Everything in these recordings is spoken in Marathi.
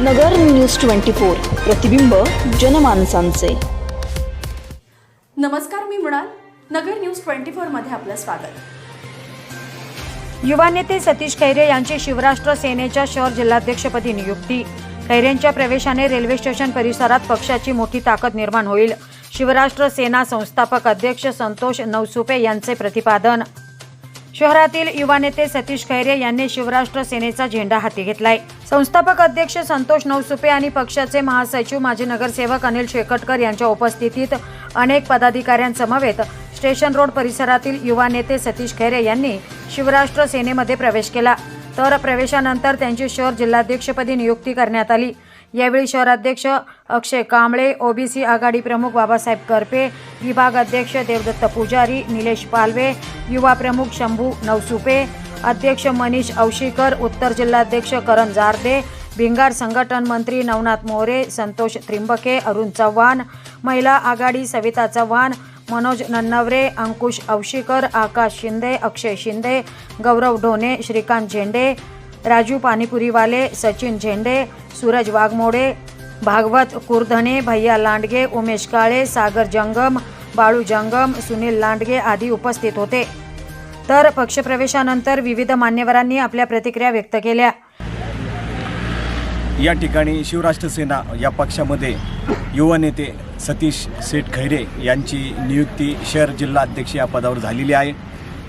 नगर न्यूज ट्वेंटी फोर प्रतिबिंब जनमानसांचे. नमस्कार मी मृणाल. नगर न्यूज ट्वेंटी फोरमध्ये आपलं स्वागत. युवा नेते सतीश खैरे यांची शिवराष्ट्र सेनेच्या शहर जिल्हाध्यक्षपदी नियुक्ती. खैरेंच्या प्रवेशाने रेल्वे स्टेशन परिसरात पक्षाची मोठी ताकद निर्माण होईल. शिवराष्ट्र सेना संस्थापक अध्यक्ष संतोष नवसुपे यांचे प्रतिपादन. शहरातील युवा नेते सतीश खैरे यांनी शिवराष्ट्र सेनेचा झेंडा हाती घेतलाय. संस्थापक अध्यक्ष संतोष नवसुपे आणि पक्षाचे महासचिव माजी नगरसेवक अनिल शेकटकर यांच्या उपस्थितीत अनेक पदाधिकाऱ्यांसमवेत स्टेशन रोड परिसरातील युवा नेते सतीश खैरे यांनी शिवराष्ट्र सेनेमध्ये प्रवेश केला. तर प्रवेशानंतर त्यांची शहर जिल्हाध्यक्षपदी नियुक्ती करण्यात आली. यावेळी शहराध्यक्ष अक्षय कांबळे ओबीसी आघाडी प्रमुख बाबासाहेब करपे विभाग अध्यक्ष देवदत्त पुजारी निलेश पालवे युवा प्रमुख शंभू नवसुपे अध्यक्ष मनीष औशीकर उत्तर जिल्हाध्यक्ष करण जारदे भिंगार संघटन मंत्री नवनाथ मोरे संतोष त्रिंबके अरुण चव्हाण महिला आघाडी सविता चव्हाण मनोज नन्नवरे अंकुश औशीकर आकाश शिंदे अक्षय शिंदे गौरव ढोणे श्रीकांत झेंडे राजू पाणीपुरीवाले सचिन झेंडे सूरज वाघमोडे भागवत कुरधणे भैया लांडगे उमेश काळे सागर जंगम बाळू जंगम सुनील लांडगे आदी उपस्थित होते. तर पक्षप्रवेशानंतर विविध मान्यवरांनी आपल्या प्रतिक्रिया व्यक्त केल्या. या ठिकाणी शिवराष्ट्र सेना या पक्षामध्ये युवा नेते सतीश सेठ खैरे यांची नियुक्ती शहर जिल्हा अध्यक्ष या पदावर झालेली आहे.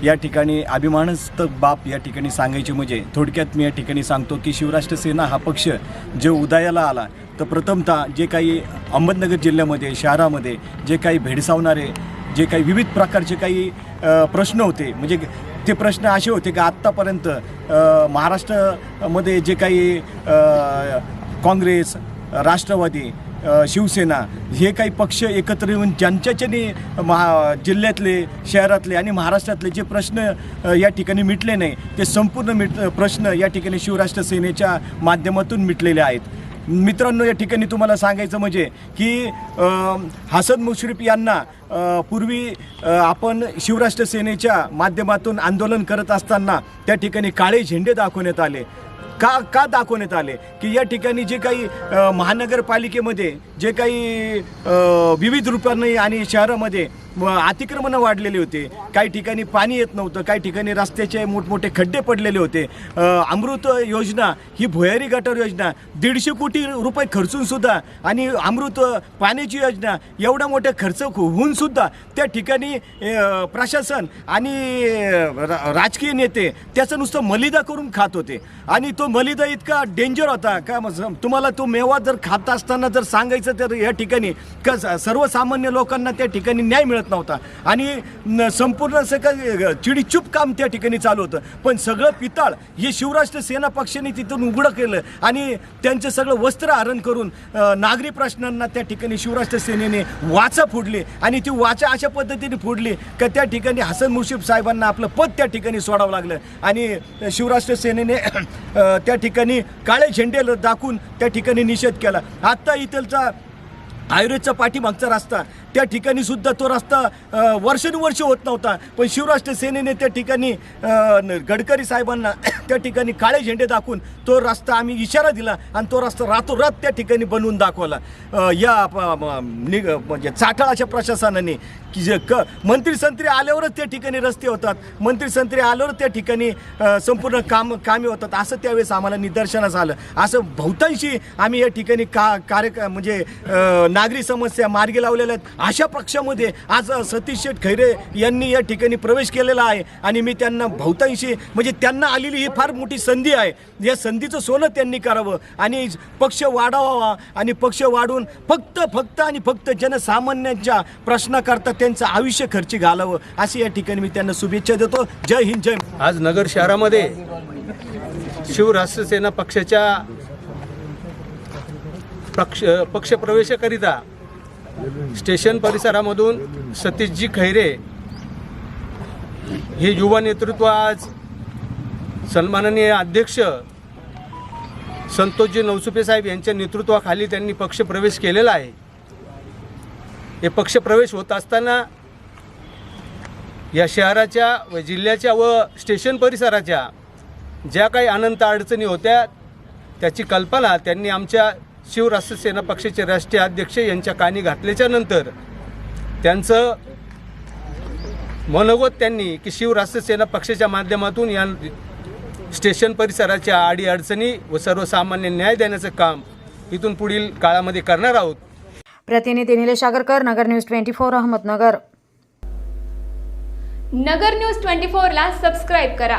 या ठिकाणी अभिमानस्तक बाप या ठिकाणी सांगायचे म्हणजे थोडक्यात मी या ठिकाणी सांगतो की शिवराष्ट्र सेना हा पक्ष जो उदयाला आला तर प्रथमतः जे काही अहमदनगर जिल्ह्यामध्ये शहरामध्ये जे काही भेडसावणारे जे काही विविध प्रकारचे काही प्रश्न होते म्हणजे ते प्रश्न असे होते की आत्तापर्यंत महाराष्ट्रामध्ये जे काही काँग्रेस राष्ट्रवादी शिवसेना हे काही पक्ष एकत्र येऊन ज्यांच्याच्याने महा जिल्ह्यातले शहरातले आणि महाराष्ट्रातले जे प्रश्न या ठिकाणी मिटले नाही ते संपूर्ण मिट प्रश्न या ठिकाणी शिवराष्ट्र सेनेच्या माध्यमातून मिटलेले आहेत. मित्रांनो या ठिकाणी तुम्हाला सांगायचं म्हणजे की हसन मुश्रीफ यांना पूर्वी आपण शिवराष्ट्र सेनेच्या माध्यमातून आंदोलन करत असताना त्या ठिकाणी काळे झेंडे दाखवण्यात आले. का का दाखवण्यात आले? की या ठिकाणी जे काही महानगरपालिकेमध्ये जे काही विविध रूपांनी आणि शहरामध्ये अतिक्रमणं वाढलेली होते. काही ठिकाणी पाणी येत नव्हतं काही ठिकाणी रस्त्याचे मोठमोठे खड्डे पडलेले होते. अमृत योजना ही भुयारी गटर योजना दीडशे कोटी रुपये खर्चूनसुद्धा आणि अमृत पाण्याची योजना एवढा मोठा खर्च होऊन सुद्धा त्या ठिकाणी प्रशासन आणि राजकीय नेते त्याचं नुसतं मलिदा करून खात होते. आणि तो मलिदा इतका डेंजर होता. का मग तुम्हाला तो मेवा जर खात असताना जर सांगायचं तर या ठिकाणी का स- सर्वसामान्य लोकांना त्या ठिकाणी न्याय मिळत नव्हता. आणि न- संपूर्ण असं चिडीचूप काम त्या ठिकाणी चालू होतं. पण सगळं पिताळ हे शिवराष्ट्र सेना पक्षाने तिथून उघडं केलं. आणि त्यांचं सगळं वस्त्र हरण करून नागरी प्रश्नांना त्या ठिकाणी शिवराष्ट्र सेनेने वाचा फोडली. आणि ती वाचा अशा पद्धतीने फोडली का त्या ठिकाणी हसन मुशीफ साहेबांना आपलं पद त्या ठिकाणी सोडावं लागलं. आणि शिवराष्ट्र सेनेने त्या ठिकाणी काळे झेंडे ल- दाखवून त्या ठिकाणी निषेध केला. आत्ता इथलचा आयुर्वेदचा पाठीमागचा रस्ता. त्या ठिकाणी सुद्धा तो रस्ता वर्षानुवर्ष होत नव्हता. पण शिवराष्ट्र सेनेने त्या ठिकाणी गडकरी साहेबांना त्या ठिकाणी काळे झेंडे दाखवून तो रस्ता आम्ही इशारा दिला आणि तो रस्ता रातोरात त्या ठिकाणी बनवून दाखवला. या नि निग म्हणजे चाटाळाच्या प्रशासनाने की जे क मंत्री संत्री आल्यावरच त्या ठिकाणी रस्ते होतात. मंत्री संत्री आल्यावर त्या ठिकाणी संपूर्ण काम कामे होतात. असं त्यावेळेस आम्हाला निदर्शनास आलं. असं बहुतांशी आम्ही या ठिकाणी का कार्य म्हणजे नागरी समस्या मार्गी लावलेल्या आहेत. अशा पक्षामध्ये आज सतीश शेठ खैरे यांनी या ठिकाणी प्रवेश केलेला आहे. आणि मी त्यांना बहुतांशी म्हणजे त्यांना आलेली ही फार मोठी संधी आहे. या संधीचं सोनं त्यांनी करावं. आणि पक्ष वाढवावा आणि पक्ष वाढवून फक्त फक्त आणि फक्त जनसामान्यांच्या प्रश्नाकरता त्यांचं आयुष्य खर्ची घालावं. अशी या ठिकाणी मी त्यांना शुभेच्छा देतो. जय हिंद जय आज नगर शहरामध्ये शिवराष्ट्र सेना पक्षाच्या पक्ष पक्षप्रवेशाकरिता स्टेशन परिसरामधून सतीशजी खैरे हे युवा नेतृत्व आज सन्माननीय अध्यक्ष संतोषजी नवसुपे साहेब यांच्या नेतृत्वाखाली त्यांनी पक्षप्रवेश केलेला आहे. हे पक्षप्रवेश होत असताना या शहराच्या व जिल्ह्याच्या व स्टेशन परिसराच्या ज्या काही अनंत अडचणी होत्या त्याची कल्पना त्यांनी आमच्या शिवराष्ट्र सेना पक्षाचे राष्ट्रीय अध्यक्ष यांच्या कानी घातल्याच्या नंतर त्यांचं मनोगत त्यांनी की शिवराष्ट्र सेना पक्षाच्या माध्यमातून या स्टेशन परिसराच्या अडीअडचणी व सर्वसामान्य न्याय देण्याचं काम इथून पुढील काळामध्ये करणार आहोत. प्रतिनिधी Nilesh Agarkar Nagar news twenty four Ahmednagar. Nagar news twenty फोरला सबस्क्राईब करा.